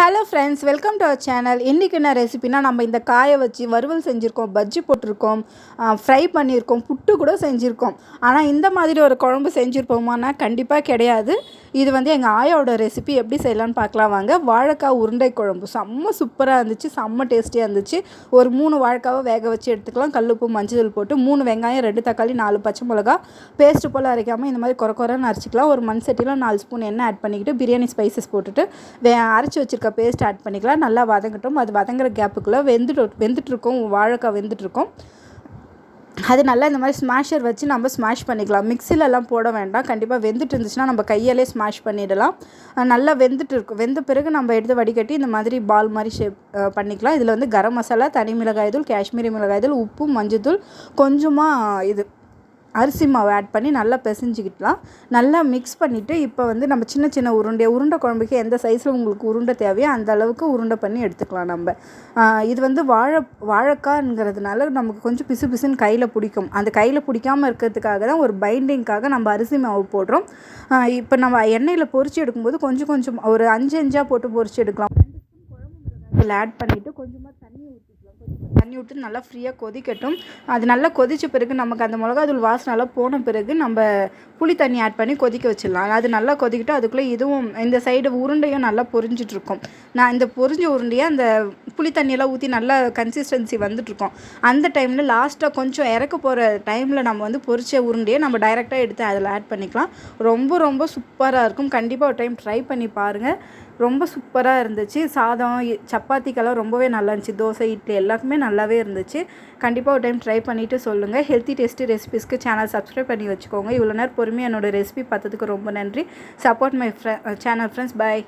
Hello friends welcome to our channel இன்றைக்கி என்ன ரெசிபினா நம்ம இந்த காயை வச்சு வறுவல் செஞ்சுருக்கோம் பஜ்ஜி போட்டிருக்கோம் ஃப்ரை பண்ணியிருக்கோம் புட்டு கூட செஞ்சுருக்கோம். ஆனால் இந்த மாதிரி ஒரு குழம்பு செஞ்சுருப்போமானா கண்டிப்பாக கிடையாது. இது வந்து எங்கள் ஆயாவோட ரெசிபி எப்படி செய்யலான்னு பார்க்கலாம் வாங்க. வாழைக்காய் உருண்டை குழம்பு. செம்ம சூப்பராக இருந்துச்சு செம்ம டேஸ்டியாக இருந்துச்சு. ஒரு மூணு வாழைக்காவை வேக வச்சு எடுத்துக்கலாம். கல்லுப்பு மஞ்சள் போட்டு மூணு வெங்காயம் ரெண்டு தக்காளி நாலு பச்சை மிளகா. பேஸ்ட்டு போல் அரைக்காமல் இந்த மாதிரி குறை குறைன்னு அரைச்சிக்கலாம். ஒரு மண் சட்டியில் நாலு ஸ்பூன் எண்ணெய் ஆட் பண்ணிக்கிட்டு பிரியாணி ஸ்பைசஸ் போட்டுட்டு வே அரைச்சி வச்சுருக்க பேஸ்ட் ஆட் பண்ணிக்கலாம். நல்லா வதங்கட்டும். அது வதங்குற கேப்புக்குள்ளே வெந்துட்டு வெந்துட்டுருக்கும். வாழைக்காய் வெந்துட்டுருக்கும். அது நல்லா இந்த மாதிரி ஸ்மாஷர் வச்சு நம்ம ஸ்மாஷ் பண்ணிக்கலாம். மிக்சிலெல்லாம் போட வேண்டாம். கண்டிப்பாக வெந்துட்டு இருந்துச்சுன்னா நம்ம கையாலே ஸ்மாஷ் பண்ணிடலாம். நல்லா வெந்துட்டு இருக்கும் வெந்த பிறகு நம்ம எடுத்து வடிகட்டி இந்த மாதிரி பால் மாதிரி ஷேப் பண்ணிக்கலாம். இதில் வந்து கரம் மசாலா தனி மிளகாய் தூள் காஷ்மீரி மிளகாய் தூள் உப்பு மஞ்சத்தூள் கொஞ்சமாக இது அரிசி மாவு ஆட் பண்ணி நல்லா பிசைஞ்சிக்கிட்டலாம் நல்லா மிக்ஸ் பண்ணிவிட்டு இப்போ வந்து நம்ம சின்ன சின்ன உருண்டை உருண்டை குழம்புக்கு எந்த சைஸில் உங்களுக்கு உருண்டை தேவையோ அந்த அளவுக்கு உருண்டை பண்ணி எடுத்துக்கலாம் நம்ம. இது வந்து வாழை வாழைக்காய்ங்கிறதுனால நமக்கு கொஞ்சம் பிசு பிசுன்னு கையில் பிடிக்கும். அந்த கையில் பிடிக்காமல் இருக்கிறதுக்காக தான் ஒரு பைண்டிங்க்காக நம்ம அரிசி மாவு போடுறோம். இப்போ நம்ம எண்ணெயில் பொறிச்சு எடுக்கும்போது கொஞ்சம் கொஞ்சம் ஒரு அஞ்சு அஞ்சாக போட்டு பொறிச்சு எடுக்கலாம். இதில் ஆட் பண்ணிவிட்டு கொஞ்சமாக தண்ணி விட்டு நல்லா ஃப்ரீயாக கொதிக்கட்டும். அது நல்லா கொதித்த பிறகு நமக்கு அந்த மிளகாத்தூள் வாசனெல்லாம் போன பிறகு நம்ம புளி தண்ணி ஆட் பண்ணி கொதிக்க வச்சிடலாம். அது நல்லா கொதிக்கிட்டு அதுக்குள்ளே இதுவும் இந்த சைடு உருண்டையும் நல்லா பொரிஞ்சிட்ருக்கும் நான் இந்த பொரிஞ்ச உருண்டையை அந்த புளி தண்ணியெல்லாம் ஊற்றி நல்லா கன்சிஸ்டன்சி வந்துட்ருக்கோம் அந்த டைமில் லாஸ்ட்டாக கொஞ்சம் இறக்க போகிற டைமில் நம்ம வந்து பொரிச்ச உருண்டையை நம்ம டைரெக்டாக எடுத்து அதில் ஆட் பண்ணிக்கலாம். ரொம்ப ரொம்ப சூப்பராக இருக்கும். கண்டிப்பாக ஒரு டைம் ட்ரை பண்ணி பாருங்கள் ரொம்ப சூப்பராக இருந்துச்சு. சாதம் சப்பாத்திக்கெல்லாம் ரொம்பவே நல்லா இருந்துச்சு. தோசை இட்லி எல்லாருக்குமே நல்லாவே இருந்துச்சு. கண்டிப்பாக ஒரு டைம் ட்ரை பண்ணிவிட்டு சொல்லுங்கள் ஹெல்த்தி டேஸ்டி ரெசிபிஸ்க்கு சேனல் சப்ஸ்கிரைப் பண்ணி வச்சுக்கோங்க. இவ்வளோ நேரம் பொறுமையாக என்னோட ரெசிபி பார்த்ததுக்கு ரொம்ப நன்றி. சப்போர்ட் மை ஃப்ரெ சேனல் ஃப்ரெண்ட்ஸ் பாய்